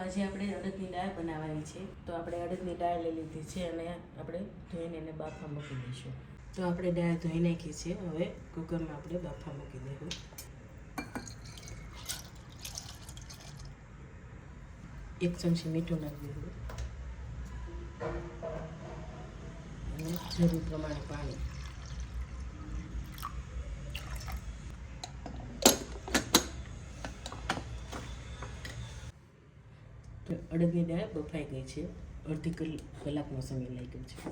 આજે આપણે અડદની દાળ બનાવવાની છે. તો આપણે અડદની દાળ લઈ લીધી છે અને આપણે ધોઈને એને બાફા મૂકી દઈશું. તો આપણે દાળ ધોઈ નાખી છે. હવે કુકરમાં આપણે બાફા મૂકી દઈશું એક ચમચી મીઠું નાખી દીધું અને જરૂર પ્રમાણે પાણી. અડદની દાળ બફાઈ ગઈ છે. અડધી કલ- કલાકનો સમય લાગ્યો છે.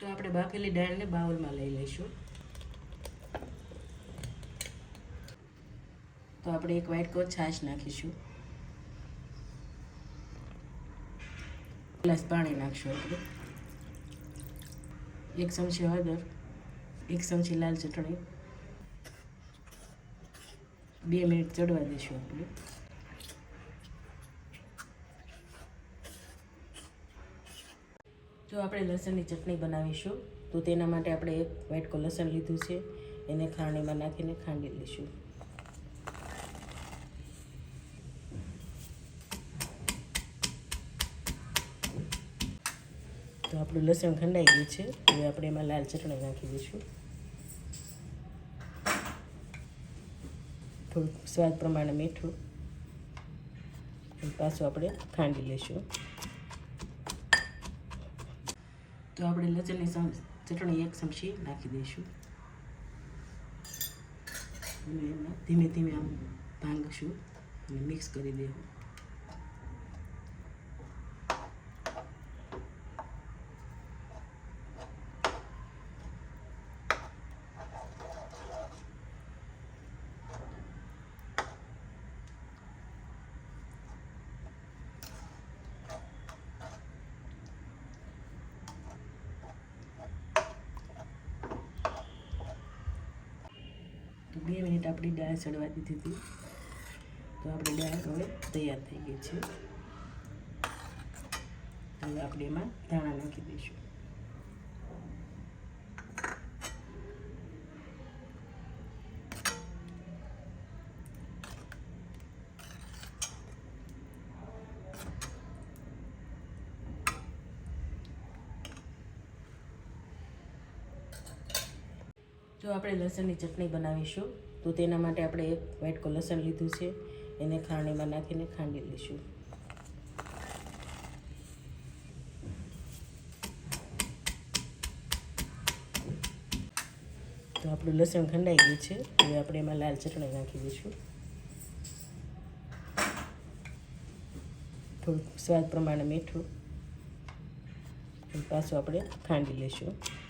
તો આપણે બાફેલી દાળને બાઉલમાં લઈ લઈશું. તો આપણે એક વાટકો છાશ નાખીશું. ગ્લાસ પાણી નાખશું આપણે. એક ચમચી હળદર, એક ચમચી લાલ ચટણી બે મિનિટ ચડવા દઈશું આપણે. જો આપણે લસણની ચટણી બનાવીશું, તો તેના માટે આપણે એક વાટકો લસણ લીધું છે. એને ખાંડીમાં નાખીને ખાંડી લઈશું. તો આપણું લસણ ખંડાઈ ગયું છે. હવે આપણે એમાં લાલ ચટણી નાખી દઈશું. થોડુંક સ્વાદ પ્રમાણે મીઠું. પાછું આપણે ખાંડી લઈશું. તો આપણે લસણની ચટણી એક ચમચી નાખી દઈશું. અને એમાં ધીમે ધીમે આમ ભાંગશું અને મિક્સ કરી દેવું. બે મિનિટ આપણી દાળ ચડવા દીધી હતી. તો આપણી દાળ હવે તૈયાર થઈ ગઈ છે. હવે આપણે એમાં ધાણા નાખી દઈશું. જો આપણે લસણની ચટણી બનાવીશું, તો તેના માટે આપણે એક વાટકો લસણ લીધું છે. એને ખાંડીમાં નાખીને ખાંડી લઈશું. તો આપણું લસણ ખંડાઈ ગયું છે. હવે આપણે એમાં લાલ ચટણી નાખી દઈશું. થોડુંક સ્વાદ પ્રમાણે મીઠું. પાછું આપણે ખાંડી લઈશું.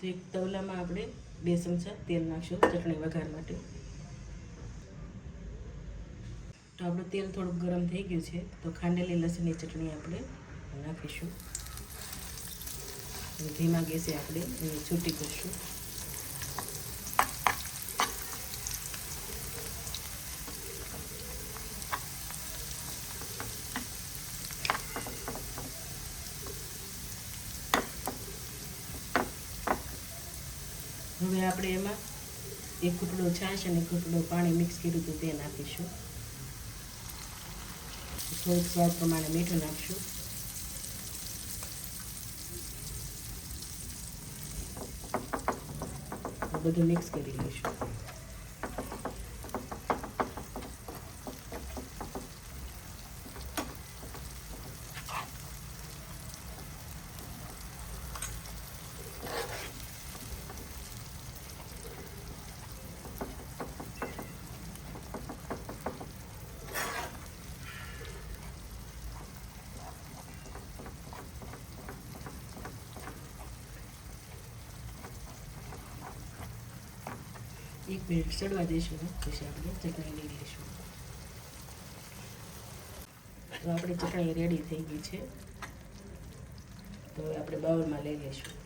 તો એક તવલામાં આપણે બે ચમચા તેલ નાખશું ચટણી વઘાર માટે. તો આપણું તેલ થોડુંક ગરમ થઈ ગયું છે, તો ખાંડેલી લસણની ચટણી આપણે નાખીશું. ધીમા ગેસે આપણે છૂટી કરશું. હવે આપણે એમાં એક ઘૂંટડો છાશ અને ઘૂંટડો પાણી મિક્સ કર્યું હતું તે નાખીશું થોડુંક સ્વાદ પ્રમાણે મીઠું નાખશું. બધું મિક્સ કરી લઈશું. એક મિનિટ ચડવા દઈશું પછી આપણે ચટણી લઈ લઈશું તો આપણે ચટણી રેડી થઈ ગઈ છે તો આપણે બાઉલમાં લઈ લઈશું